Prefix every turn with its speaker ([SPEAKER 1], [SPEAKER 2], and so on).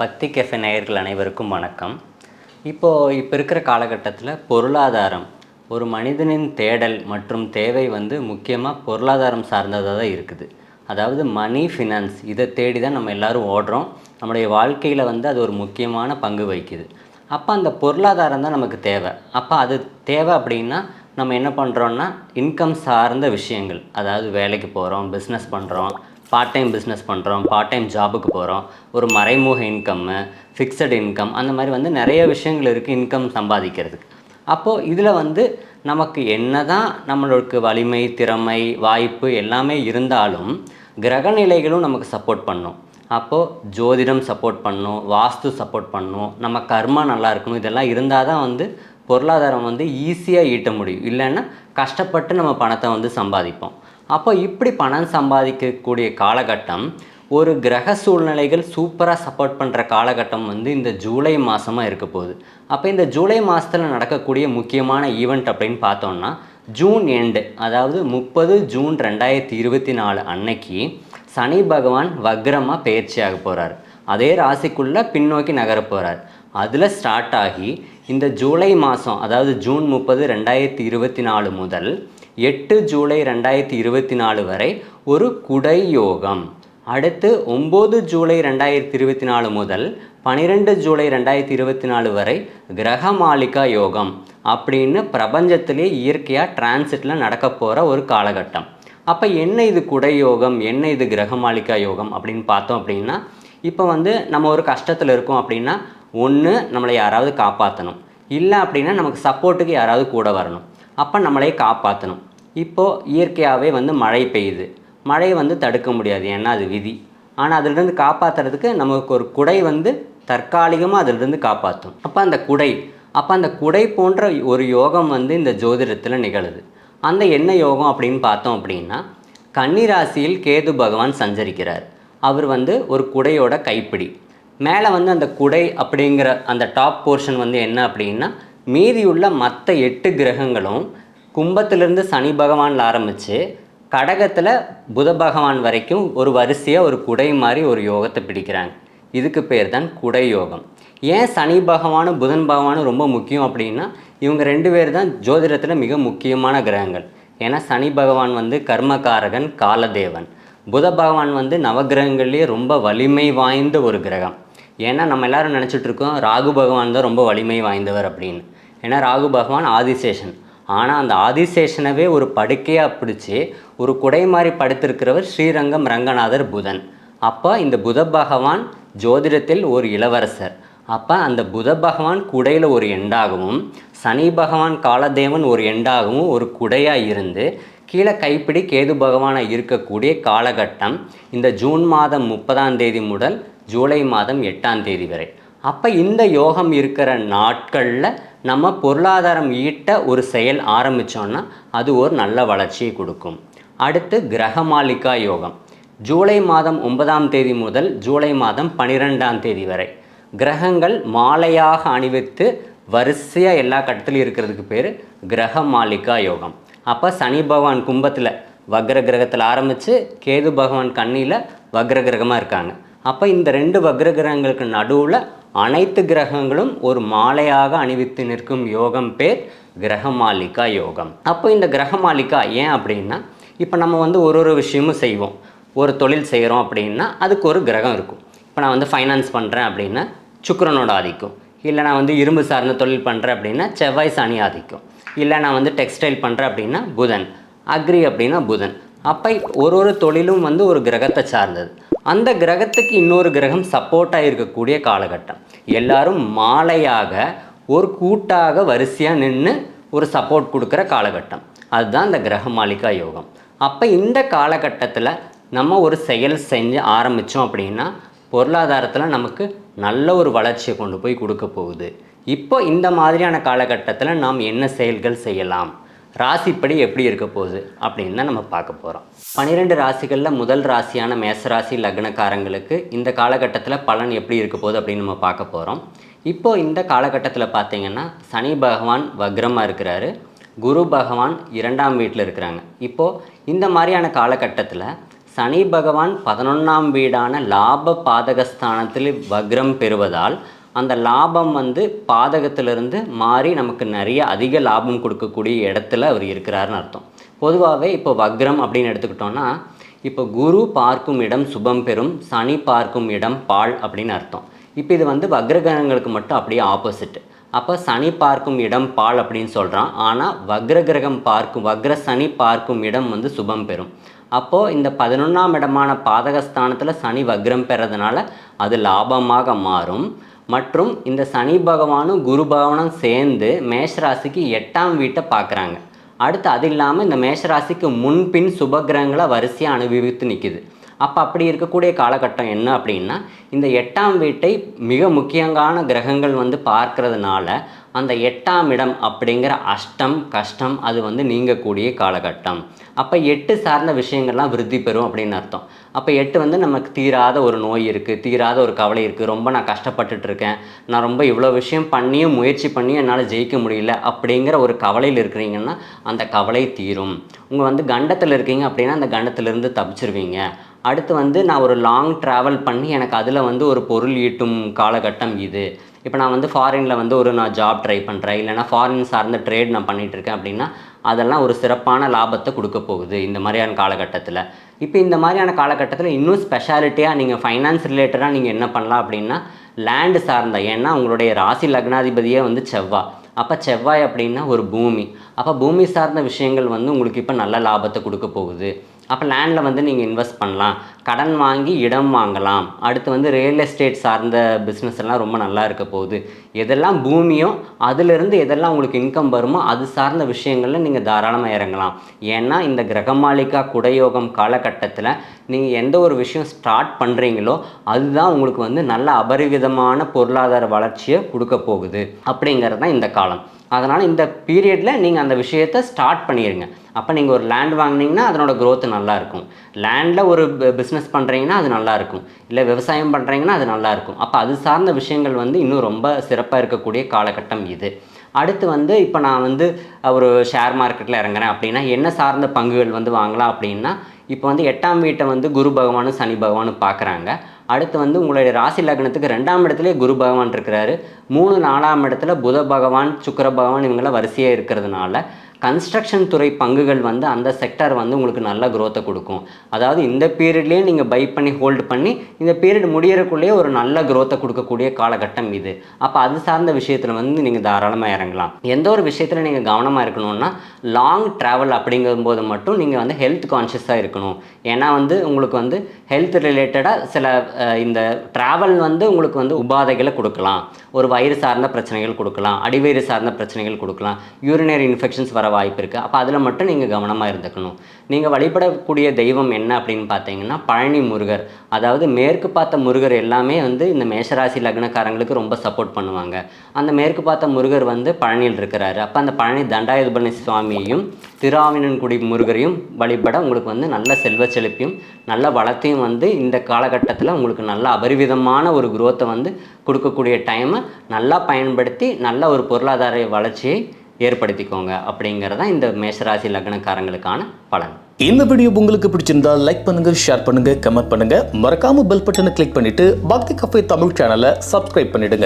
[SPEAKER 1] பக்தி கெஃபே நேயர்கள் அனைவருக்கும் வணக்கம். இப்போது இப்போ இருக்கிற காலகட்டத்தில் பொருளாதாரம் ஒரு மனிதனின் தேடல் மற்றும் தேவை வந்து முக்கியமாக பொருளாதாரம் சார்ந்ததாக தான் இருக்குது. அதாவது மணி ஃபினான்ஸ் இதை தேடி தான் நம்ம எல்லாரும் ஓடுறோம். நம்முடைய வாழ்க்கையில் வந்து அது ஒரு முக்கியமான பங்கு வகிக்குது. அப்போ அந்த பொருளாதாரம் தான் நமக்கு தேவை. அப்போ அது தேவை அப்படின்னா நம்ம என்ன பண்ணுறோன்னா இன்கம் சார்ந்த விஷயங்கள். அதாவது வேலைக்கு போகிறோம் பிஸ்னஸ் பண்ணுறோம் பார்ட் டைம் பிஸ்னஸ் பண்ணுறோம் பார்ட் டைம் ஜாபுக்கு போகிறோம் ஒரு மறைமுக இன்கம்மு ஃபிக்ஸட் இன்கம் அந்த மாதிரி வந்து நிறைய விஷயங்கள் இருக்குது இன்கம் சம்பாதிக்கிறதுக்கு. அப்போது இதில் வந்து நமக்கு என்ன தான் நம்மளுக்கு வலிமை திறமை வாய்ப்பு எல்லாமே இருந்தாலும் கிரகநிலைகளும் நமக்கு சப்போர்ட் பண்ணும். அப்போது ஜோதிடம் சப்போர்ட் பண்ணும் வாஸ்து சப்போர்ட் பண்ணும் நம்ம கர்மா நல்லா இருக்கணும் இதெல்லாம் இருந்தால் தான் வந்து பொருளாதாரம் வந்து ஈஸியாக ஈட்ட முடியும். இல்லைன்னா கஷ்டப்பட்டு நம்ம பணத்தை வந்து சம்பாதிப்போம். அப்போ இப்படி பணம் சம்பாதிக்கக்கூடிய காலகட்டம் ஒரு கிரக சூழ்நிலைகள் சூப்பராக சப்போர்ட் பண்ணுற காலகட்டம் வந்து இந்த ஜூலை மாதமாக இருக்க போகுது. அப்போ இந்த ஜூலை மாதத்தில் நடக்கக்கூடிய முக்கியமான ஈவெண்ட் அப்படின்னு பார்த்தோம்னா ஜூன் எண்டு அதாவது முப்பது ஜூன் ரெண்டாயிரத்தி இருபத்தி நாலு அன்னைக்கு சனி பகவான் வக்ரமாக பயிற்சியாக போகிறார் அதே ராசிக்குள்ளே பின்னோக்கி நகர போகிறார் அதில் ஸ்டார்ட் ஆகி இந்த ஜூலை மாதம் அதாவது ஜூன் முப்பது ரெண்டாயிரத்தி இருபத்தி நாலு முதல் எட்டு ஜூலை ரெண்டாயிரத்தி இருபத்தி நாலு வரை ஒரு குடை யோகம் அடுத்து ஒம்பது ஜூலை ரெண்டாயிரத்தி இருபத்தி நாலு முதல் பன்னிரெண்டு ஜூலை ரெண்டாயிரத்தி இருபத்தி நாலு வரை கிரகமாலிகா யோகம் அப்படின்னு பிரபஞ்சத்திலே இயற்கையாக டிரான்சிட்டில் நடக்க போகிற ஒரு காலகட்டம். அப்போ என்ன இது குடை யோகம் என்ன இது கிரகமாலிகா யோகம் அப்படின்னு பார்த்தோம் அப்படின்னா இப்போ வந்து நம்ம ஒரு கஷ்டத்தில் இருக்கோம் அப்படின்னா ஒன்று நம்மளை யாராவது காப்பாற்றணும் இல்லை அப்படின்னா நமக்கு சப்போர்ட்டுக்கு யாராவது கூட வரணும். அப்போ நம்மளே காப்பாற்றணும் இப்போது இயற்கையாகவே வந்து மழை பெய்யுது. மழையை வந்து தடுக்க முடியாது. ஏன்னா அது விதி. ஆனால் அதிலிருந்து காப்பாற்றுறதுக்கு நமக்கு ஒரு குடை வந்து தற்காலிகமாக அதிலிருந்து காப்பாற்றும் அப்போ அந்த குடை அப்போ அந்த குடை போன்ற ஒரு யோகம் வந்து இந்த ஜோதிடத்தில் நிகழுது. அந்த என்ன யோகம் அப்படின்னு பார்த்தோம் அப்படின்னா கன்னிராசியில் கேது பகவான் சஞ்சரிக்கிறார். அவர் வந்து ஒரு குடையோட கைப்பிடி. மேலே வந்து அந்த குடை அப்படிங்கிற அந்த டாப் போர்ஷன் வந்து என்ன அப்படின்னா மீதியுள்ள மற்ற எட்டு கிரகங்களும் கும்பத்திலிருந்து சனி பகவானில் ஆரம்பித்து கடகத்தில் புத பகவான் வரைக்கும் ஒரு வரிசையாக ஒரு குடை மாதிரி ஒரு யோகத்தை பிடிக்கிறாங்க. இதுக்கு பேர் தான் குடை யோகம். ஏன் சனி பகவானும் புதன் பகவானும் ரொம்ப முக்கியம் அப்படின்னா இவங்க ரெண்டு பேர் தான் ஜோதிடத்தில் மிக முக்கியமான கிரகங்கள். ஏன்னா சனி பகவான் வந்து கர்மகாரகன் காலதேவன். புத பகவான் வந்து நவகிரகங்கள்லேயே ரொம்ப வலிமை வாய்ந்த ஒரு கிரகம். ஏன்னா நம்ம எல்லாரும் நினச்சிட்ருக்கோம் ராகு பகவான் தான் ரொம்ப வலிமை வாய்ந்தவர் அப்படின்னு. ஏன்னா ராகு பகவான் ஆதிசேஷன். ஆனால் அந்த ஆதிசேஷனவே ஒரு படுக்கையாக பிடிச்சி ஒரு குடை மாதிரி படுத்திருக்கிறவர் ஸ்ரீரங்கம் ரங்கநாதர் புதன். அப்போ இந்த புத பகவான் ஜோதிடத்தில் ஒரு இளவரசர். அப்போ அந்த புத பகவான் குடையில் ஒரு எண்டாகவும் சனி பகவான் காலதேவன் ஒரு எண்டாகவும் ஒரு குடையாக இருந்து கீழே கைப்பிடி கேது பகவானாக இருக்கக்கூடிய காலகட்டம் இந்த ஜூன் மாதம் முப்பதாம் தேதி முதல் ஜூலை மாதம் எட்டாம் தேதி வரை. அப்போ இந்த யோகம் இருக்கிற நாட்களில் நம்ம பொருளாதாரம் ஈட்ட ஒரு செயல் ஆரம்பித்தோன்னா அது ஒரு நல்ல வளர்ச்சியை கொடுக்கும். அடுத்து கிரகமாலிகா யோகம். ஜூலை மாதம் ஒன்பதாம் தேதி முதல் ஜூலை மாதம் பனிரெண்டாம் தேதி வரை. கிரகங்கள் மாலையாக அணிவித்து வரிசையாக எல்லா கட்டத்திலையும் இருக்கிறதுக்கு பேர் கிரகமாலிகா யோகம். அப்போ சனி பகவான் கும்பத்தில் வக்ர கிரகத்தில் ஆரம்பித்து கேது பகவான் கண்ணியில் வக்ர கிரகமாக இருக்காங்க. அப்போ இந்த ரெண்டு வக்ர கிரகங்களுக்கு நடுவில் அனைத்து கிரகங்களும் ஒரு மாலையாக அணிவித்து நிற்கும் யோகம் பேர் கிரகமாலிகா யோகம். அப்போ இந்த கிரகமாலிகா ஏன் அப்படின்னா இப்போ நம்ம வந்து ஒரு ஒரு விஷயமும் செய்வோம். ஒரு தொழில் செய்கிறோம் அப்படின்னா அதுக்கு ஒரு கிரகம் இருக்கும். இப்போ நான் வந்து ஃபைனான்ஸ் பண்ணுறேன் அப்படின்னா சுக்கரனோட ஆதிக்கம். இல்லை நான் வந்து இரும்பு சார்ந்த தொழில் பண்ணுறேன் அப்படின்னா செவ்வாய் சனி ஆதிக்கம். இல்லை நான் வந்து டெக்ஸ்டைல் பண்ணுறேன் அப்படின்னா புதன். அக்ரி அப்படின்னா புதன். அப்போ ஒரு ஒரு தொழிலும் வந்து ஒரு கிரகத்தை சார்ந்தது. அந்த கிரகத்துக்கு இன்னொரு கிரகம் சப்போர்ட்டாக இருக்கக்கூடிய காலகட்டம். எல்லாரும் மாலையாக ஒரு கூட்டாக வரிசையாக நின்று ஒரு சப்போர்ட் கொடுக்குற காலகட்டம். அதுதான் இந்த கிரகமாலிகா யோகம். அப்போ இந்த காலகட்டத்தில் நம்ம ஒரு செயல் செஞ்சு ஆரம்பித்தோம் அப்படின்னா பொருளாதாரத்தில் நமக்கு நல்ல ஒரு வளர்ச்சியை கொண்டு போய் கொடுக்க போகுது. இப்போ இந்த மாதிரியான காலகட்டத்தில் நாம் என்ன செயல்கள் செய்யலாம்? ராசிப்படி எப்படி இருக்க போகுது அப்படின்னு தான் நம்ம பார்க்க போகிறோம் பன்னிரெண்டு ராசிகளில் முதல் ராசியான மேசராசி லக்னக்காரங்களுக்கு இந்த காலகட்டத்தில் பலன் எப்படி இருக்க போகுது அப்படின்னு நம்ம பார்க்க போகிறோம் இப்போது இந்த காலகட்டத்தில் பார்த்தீங்கன்னா சனி பகவான் வக்ரமாக இருக்கிறாரு. குரு பகவான் இரண்டாம் வீட்டில் இருக்கிறாங்க. இப்போது இந்த மாதிரியான காலகட்டத்தில் சனி பகவான் பதினொன்றாம் வீடான லாப பாதகஸ்தானத்தில் வக்ரம் பெறுவதால் அந்த லாபம் வந்து பாதகத்திலிருந்து மாறி நமக்கு நிறைய அதிக லாபம் கொடுக்கக்கூடிய இடத்துல அவர் இருக்கிறாருன்னு அர்த்தம். பொதுவாகவே இப்போ வக்ரம் அப்படின்னு எடுத்துக்கிட்டோன்னா இப்போ குரு பார்க்கும் இடம் சுபம் பெறும் சனி பார்க்கும் இடம் பால் அப்படின்னு அர்த்தம். இப்போ இது வந்து வக்ரகிரகங்களுக்கு மட்டும் அப்படியே ஆப்போசிட். அப்போ சனி பார்க்கும் இடம் பால் அப்படின்னு சொல்கிறான் ஆனால் வக்ரகிரகம் பார்க்கும் வக்ர சனி பார்க்கும் இடம் வந்து சுபம் பெறும். அப்போது இந்த பதினொன்றாம் இடமான பாதகஸ்தானத்தில் சனி வக்ரம் பெறதுனால அது லாபமாக மாறும். மற்றும் இந்த சனி பகவானும் குரு பகவானும் சேர்ந்து மேஷராசிக்கு எட்டாம் வீட்டை பார்க்குறாங்க. அடுத்து அது இல்லாமல் இந்த மேஷராசிக்கு முன்பின் சுபகிரகங்களை வரிசையாக அனுபவித்து நிற்கிது அப்போ அப்படி இருக்கக்கூடிய காலகட்டம் என்ன அப்படின்னா இந்த எட்டாம் வீட்டை மிக முக்கியமான கிரகங்கள் வந்து பார்க்கறதுனால அந்த எட்டாம் இடம் அப்படிங்கிற அஷ்டம் கஷ்டம் அது வந்து நீங்கக்கூடிய காலகட்டம். அப்போ எட்டு சார்ந்த விஷயங்கள்லாம் விருத்தி பெறும் அப்படின்னு அர்த்தம். அப்போ எட்டு வந்து நமக்கு தீராத ஒரு நோய் இருக்குது தீராத ஒரு கவலை இருக்குது ரொம்ப நான் கஷ்டப்பட்டுட்டு இருக்கேன் நான் ரொம்ப இவ்வளோ விஷயம் பண்ணியும் முயற்சி பண்ணியும் என்னால் ஜெயிக்க முடியல அப்படிங்கிற ஒரு கவலையில் இருக்கிறீங்கன்னா அந்த கவலை தீரும். உங்கள் வந்து கண்டத்தில் இருக்கீங்க அப்படின்னா அந்த கண்டத்திலிருந்து தப்பிச்சிருவீங்க. அடுத்து வந்து நான் ஒரு லாங் ட்ராவல் பண்ணி எனக்கு அதில் வந்து ஒரு பொருள் ஈட்டும் காலகட்டம் இது. இப்போ நான் வந்து ஃபாரினில் வந்து ஒரு நான் ஜாப் ட்ரை பண்ணுறேன் இல்லைனா ஃபாரின் சார்ந்த ட்ரேட் நான் பண்ணிகிட்ருக்கேன் இருக்கேன் அப்படின்னா அதெல்லாம் ஒரு சிறப்பான லாபத்தை கொடுக்க போகுது இந்த மாதிரியான காலகட்டத்தில். இப்போ இந்த மாதிரியான காலகட்டத்தில் இன்னும் ஸ்பெஷாலிட்டியாக நீங்கள் ஃபைனான்ஸ் ரிலேட்டடாக நீங்கள் என்ன பண்ணலாம் அப்படின்னா லேண்டு சார்ந்த ஏன்னா உங்களுடைய ராசி லக்னாதிபதியே வந்து செவ்வாய் அப்போ செவ்வாய் அப்படின்னா ஒரு பூமி. அப்போ பூமி சார்ந்த விஷயங்கள் வந்து உங்களுக்கு இப்போ நல்ல லாபத்தை கொடுக்க போகுது. அப்போ லேண்டில் வந்து நீங்கள் இன்வெஸ்ட் பண்ணலாம். கடன் வாங்கி இடம் வாங்கலாம். அடுத்து வந்து ரியல் எஸ்டேட் சார்ந்த பிஸ்னஸ் எல்லாம் ரொம்ப நல்லா இருக்க போகுது. எதெல்லாம் பூமியோ அதிலிருந்து எதெல்லாம் உங்களுக்கு இன்கம் வருமோ அது சார்ந்த விஷயங்களில் நீங்கள் தாராளமாக இறங்கலாம். ஏன்னா இந்த கிரகமாளிகா குடயோகம் காலகட்டத்தில் நீங்கள் எந்த ஒரு விஷயம் ஸ்டார்ட் பண்ணுறீங்களோ அதுதான் உங்களுக்கு வந்து நல்ல அபரிவிதமான பொருளாதார வளர்ச்சியை கொடுக்க போகுது. அப்படிங்கிறது தான் இந்த காலம். அதனால் இந்த பீரியடில் நீங்கள் அந்த விஷயத்தை ஸ்டார்ட் பண்ணிடுங்க அப்போ நீங்கள் ஒரு லேண்ட் வாங்கினீங்கன்னா அதனோட க்ரோத் நல்லா இருக்கும். லேண்டில் ஒரு பிஸ்னஸ் பண்ணுறீங்கன்னா அது நல்லாயிருக்கும் இல்லை விவசாயம் பண்ணுறீங்கன்னா அது நல்லாயிருக்கும் அப்போ அது சார்ந்த விஷயங்கள் வந்து இன்னும் ரொம்ப சிறப்பாக இருக்கக்கூடிய காலகட்டம் இது. அடுத்து வந்து இப்போ நான் வந்து ஒரு ஷேர் மார்க்கெட்டில் இறங்குறேன் அப்படின்னா என்ன சார்ந்த பங்குகள் வந்து வாங்கலாம் அப்படின்னா இப்போ வந்து எட்டாம் வீட்டை வந்து குரு பகவானும் சனி பகவானும் பார்க்குறாங்க. அடுத்து வந்து உங்களுடைய ராசி லக்னத்துக்கு ரெண்டாம் இடத்துலேயே குரு பகவான் இருக்கிறாரு. மூணு நாலாம் இடத்துல புத பகவான் சுக்கர பகவான் இவங்களாம் வரிசையாக இருக்கிறதுனால கன்ஸ்ட்ரக்ஷன் துறை பங்குகள் வந்து அந்த செக்டர் வந்து உங்களுக்கு நல்ல க்ரோத்தை கொடுக்கும். அதாவது இந்த பீரியட்லேயே நீங்கள் பை பண்ணி ஹோல்டு பண்ணி இந்த பீரியட் முடியறக்குள்ளேயே ஒரு நல்ல க்ரோத்தை கொடுக்கக்கூடிய காலகட்டம் இது. அப்போ அது சார்ந்த விஷயத்தில் வந்து நீங்கள் தாராளமாக இறங்கலாம். எந்த ஒரு விஷயத்தில் நீங்கள் கவனமாக இருக்கணும்னா லாங் ட்ராவல் அப்படிங்கும்போது மட்டும் நீங்கள் வந்து ஹெல்த் கான்ஷியஸாக இருக்கணும். ஏன்னா வந்து உங்களுக்கு வந்து ஹெல்த் ரிலேட்டடாக சில இந்த ட்ராவல் வந்து உங்களுக்கு வந்து உபாதைகளை கொடுக்கலாம். ஒரு வயிறு சார்ந்த பிரச்சனைகள் கொடுக்கலாம். அடிவயிறு சார்ந்த பிரச்சனைகள் கொடுக்கலாம். யூரினரி இன்ஃபெக்ஷன்ஸ் வர வாய்ப்பு இருக்குது அப்போ அதில் மட்டும் நீங்கள் கவனமாக இருந்துக்கணும். நீங்கள் வழிபடக்கூடிய தெய்வம் என்ன அப்படின்னு பார்த்தீங்கன்னா பழனி முருகர். அதாவது மேற்கு பார்த்த முருகர் எல்லாமே வந்து இந்த மேஷராசி லக்னக்காரங்களுக்கு ரொம்ப சப்போர்ட் பண்ணுவாங்க. அந்த மேற்கு பார்த்த முருகர் வந்து பழனியில் இருக்கிறாரு. அப்போ அந்த பழனி தண்டாயுதபணி சுவாமியையும் திருஆவினன்குடி முருகரையும் வழிபட உங்களுக்கு வந்து நல்ல செல்வ செழிப்பையும் நல்ல வளத்தையும் வந்து இந்த காலகட்டத்தில் உங்களுக்கு நல்ல அபரிவிதமான ஒரு குரோத்தை வந்து கொடுக்கக்கூடிய டைமை நல்லா பயன்படுத்தி நல்ல ஒரு பொருளாதார வளர்ச்சியை ஏற்படுத்திக்கோங்க அப்படிங்கிறதான் இந்த மேஷராசி லக்னக்காரங்களுக்கான பலன்.
[SPEAKER 2] இந்த வீடியோ உங்களுக்கு பிடிச்சிருந்தா லைக் பண்ணுங்க ஷேர் பண்ணுங்க கமெண்ட் பண்ணுங்க. மறக்காம பெல் பட்டனை கிளிக் பண்ணிட்டு பக்தி கஃபே தமிழ் சேனலை சப்ஸ்கிரைப் பண்ணிடுங்க.